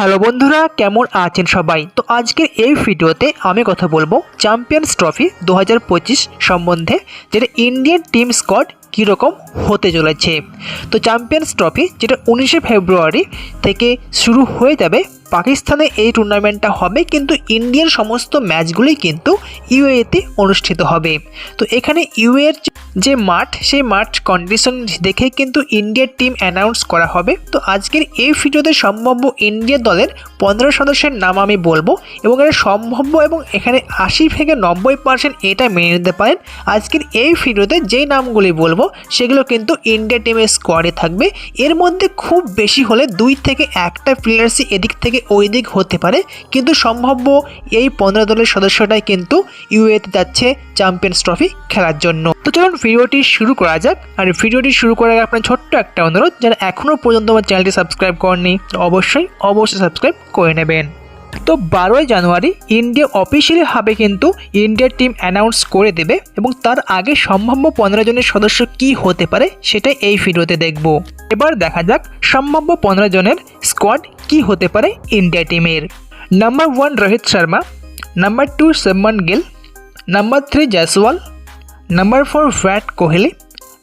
Hello বন্ধুরা, কেমন আছেন সবাই? তো আজকের এই ভিডিওতে আমি কথা বলব চ্যাম্পিয়ন্স ট্রফি দু হাজার পঁচিশ সম্বন্ধে, যেটা ইন্ডিয়ান টিম স্কট কীরকম হতে চলেছে। তো চ্যাম্পিয়ন্স ট্রফি যেটা উনিশে ফেব্রুয়ারি থেকে শুরু হয়ে যাবে পাকিস্তানে এই টুর্নামেন্টটা হবে, কিন্তু ইন্ডিয়ার সমস্ত ম্যাচগুলি কিন্তু ইউএতে অনুষ্ঠিত হবে। তো এখানে ইউএর যে মাঠ, সেই মাঠ কন্ডিশন দেখে কিন্তু ইন্ডিয়ার টিম অ্যানাউন্স করা হবে। তো আজকের এই ভিডিওতে সম্ভাব্য ইন্ডিয়া দলের পনেরো সদস্যের নাম আমি বলব এবং এটা সম্ভাব্য এবং এখানে আশি থেকে নব্বই পার্সেন্ট এটা মেনে নিতে পারেন। আজকের এই ভিডিওতে যেই নামগুলি বলব, সেগুলো কিন্তু ইন্ডিয়া টিমের স্কোয়াডে থাকবে। এর মধ্যে খুব বেশি হলে দুই থেকে একটা প্লেয়ার্সই এদিক থেকে ওই দিক হতে পারে, কিন্তু সম্ভাব্য এই পনেরো দলের সদস্যটাই কিন্তু ইউএতে যাচ্ছে চ্যাম্পিয়ন্স ট্রফি খেলার জন্য। তো চলুন ভিডিওটি শুরু করা যাক। আর ভিডিওটি শুরু করার আগে আপনার ছোট্ট একটা অনুরোধ, যারা এখনও পর্যন্ত আমার চ্যানেলটি সাবস্ক্রাইব করেননি, অবশ্যই অবশ্যই সাবস্ক্রাইব করে নেবেন। তো বারোই জানুয়ারি ইন্ডিয়া অফিসিয়ালি ভাবে কিন্তু ইন্ডিয়ার টিম অ্যানাউন্স করে দেবে, এবং তার আগে সম্ভাব্য পনেরো জনের সদস্য কি হতে পারে সেটা এই ভিডিওতে দেখব। এবার দেখা যাক সম্ভাব্য পনেরো জনের স্কোয়াড কি হতে পারে ইন্ডিয়া টিমের number one Rohit Sharma number two Shubman Gill number three Jaiswal number four Virat Kohli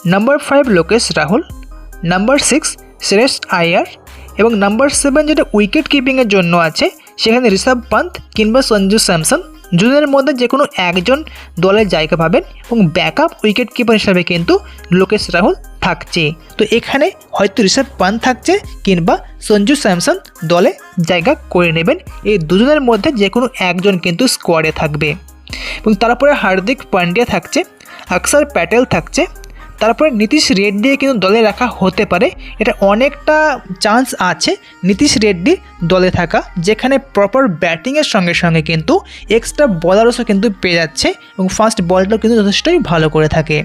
number five Lokesh Rahul number six Shreyas Iyer এবং নাম্বার সেভেন যেটা উইকেট কিপিংয়ের জন্য আছে, সেখানে ঋষভ পান্ত কিংবা সঞ্জু স্যামসন দুজনের মধ্যে যে কোনো একজন দলের জায়গা পাবেন এবং ব্যাকআপ উইকেট কিপার হিসাবে কিন্তু লোকেশ রাহুল থাকছে। তো এখানে হয়তো ঋষভ পান থাকছে কিংবা সঞ্জু স্যামসন দলে জায়গা করে নেবেন। এই দুজনের মধ্যে যে কোনো একজন কিন্তু স্কোয়াডে থাকবে। এবং তারপরে হার্দিক পান্ডিয়া থাকছে অক্ষর প্যাটেল থাকছে তারপরে নীতিশ রেড্ডিকে কিন্তু দলে রাখা হতে পারে। এটা অনেকটা চান্স আছে নীতিশ রেড্ডি দলে থাকা, যেখানে প্রপার ব্যাটিংয়ের সঙ্গে সঙ্গে কিন্তু এক্সট্রা বলারসও কিন্তু পেয়ে যাচ্ছে এবং ফার্স্ট বলটাও কিন্তু যথেষ্টই ভালো করে থাকে।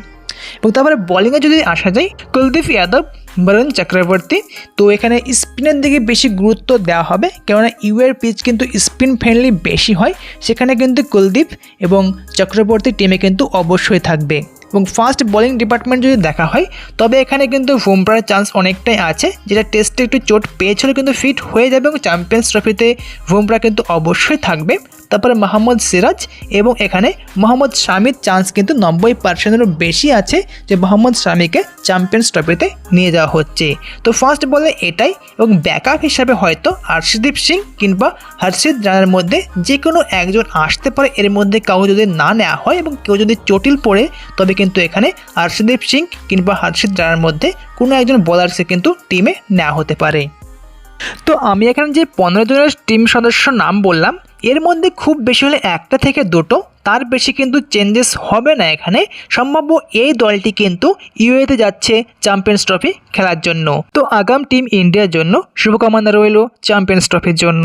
এবং তারপরে বলিংয়ে যদি আসা যায়, কুলদীপ যাদব, বরুণ চক্রবর্তী, তো এখানে স্পিনের দিকে বেশি গুরুত্ব দেওয়া হবে, কেননা ইউএর পিচ কিন্তু স্পিন ফ্রেন্ডলি বেশি হয়, সেখানে কিন্তু কুলদীপ এবং চক্রবর্তী টিমে কিন্তু অবশ্যই থাকবে। এবং ফার্স্ট বোলিং ডিপার্টমেন্ট যদি দেখা হয়, তবে এখানে কিন্তু বুমরার চান্স অনেকটাই আছে। যেটা টেস্টে একটু চোট পেয়েছিল, কিন্তু ফিট হয়ে যাবে এবং চ্যাম্পিয়ন্স ট্রফিতে বুমরা কিন্তু অবশ্যই থাকবে। তারপরে মোহাম্মদ সিরাজ এবং এখানে মোহাম্মদ শামির চান্স কিন্তু নব্বই পার্সেন্টেরও বেশি আছে যে মোহাম্মদ শামিকে চ্যাম্পিয়ন্স ট্রফিতে নিয়ে যাওয়া হচ্ছে। তো ফার্স্ট বলে এটাই এবং ব্যাকআপ হিসাবে হয়তো হর্ষদীপ সিং কিংবা হর্ষিত রানার মধ্যে যে কোনো একজন আসতে পারে। এর মধ্যে কাউ যদি না নেওয়া হয় এবং কেউ যদি চটিল পড়ে, তবে কিন্তু এখানে হর্ষদীপ সিং কিংবা হর্ষিত রানার মধ্যে কোনো একজন বোলার্সে কিন্তু টিমে নেওয়া হতে পারে। তো আমি এখানে যে পনেরো জনের টিম সদস্য নাম বললাম, এর মধ্যে খুব বেশি হলে একটা থেকে দুটো, তার বেশি কিন্তু চেঞ্জেস হবে না এখানে। সম্ভাব্য এই দলটি কিন্তু ইউএতে যাচ্ছে চ্যাম্পিয়ন্স ট্রফি খেলার জন্য। তো আগাম টিম ইন্ডিয়ার জন্য শুভকামনা রইল চ্যাম্পিয়ন্স ট্রফির জন্য।